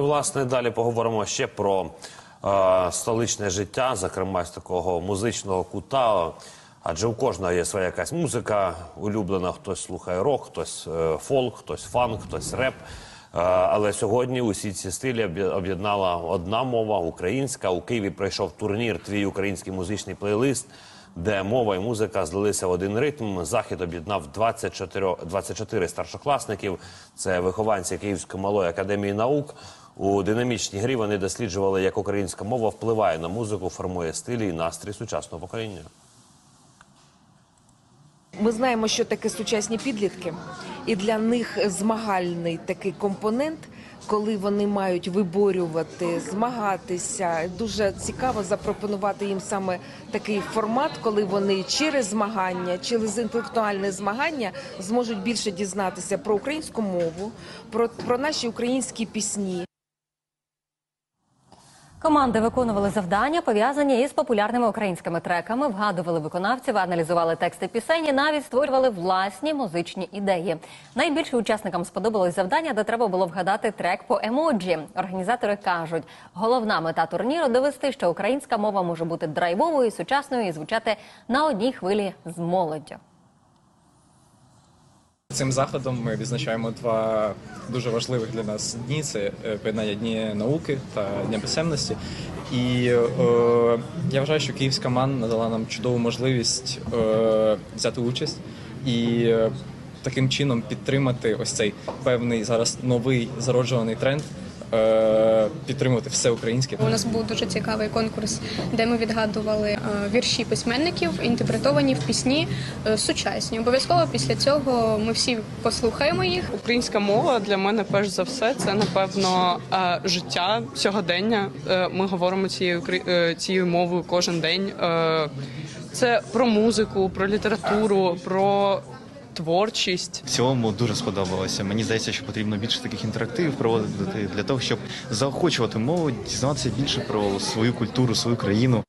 Власне, далі поговоримо ще про е, столичне життя, зокрема з такого музичного кута. Адже у кожного є своя якась музика улюблена. Хтось слухає рок, хтось е, фолк, хтось фанк, хтось реп. Е, але сьогодні усі ці стилі об'єднала одна мова українська. У Києві пройшов турнір Твій український музичний плейлист, де мова і музика злилися в один ритм. Захід об'єднав 24, 24 старшокласників. Це вихованці Київської малої академії наук. У динамічній грі вони досліджували, як українська мова впливає на музику, формує стилі і настрій сучасного покоління. Ми знаємо, що таке сучасні підлітки, і для них змагальний такий компонент, коли вони мають виборювати, змагатися. Дуже цікаво запропонувати їм саме такий формат, коли вони через змагання, через інтелектуальне змагання зможуть більше дізнатися про українську мову, про, про наші українські пісні. Команди виконували завдання, пов'язані із популярними українськими треками, вгадували виконавців, аналізували тексти пісень і навіть створювали власні музичні ідеї. Найбільше учасникам сподобалось завдання, де треба було вгадати трек по емоджі. Організатори кажуть, головна мета турніру довести, що українська мова може бути драйвовою, сучасною і звучати на одній хвилі з молоддю. Цим заходом ми відзначаємо два дуже важливих для нас дні: це е, поєднання дні науки та дня писемності. І е, я вважаю, що київська МАН надала нам чудову можливість е, взяти участь і е, таким чином підтримати ось цей певний зараз новий зароджуваний тренд. Е, Підтримувати все українське. У нас був дуже цікавий конкурс, де ми відгадували е, вірші письменників, інтерпретовані в пісні е, сучасні. Обов'язково після цього ми всі послухаємо їх. Українська мова для мене перш за все це напевно життя сьогодення. Ми говоримо цією цією мовою кожен день. Це про музику, про літературу, про творчість. В цілому дуже сподобалося. Мені здається, що потрібно більше таких інтерактивів проводити для того, щоб заохочувати молодь, дізнаватися більше про свою культуру, свою країну.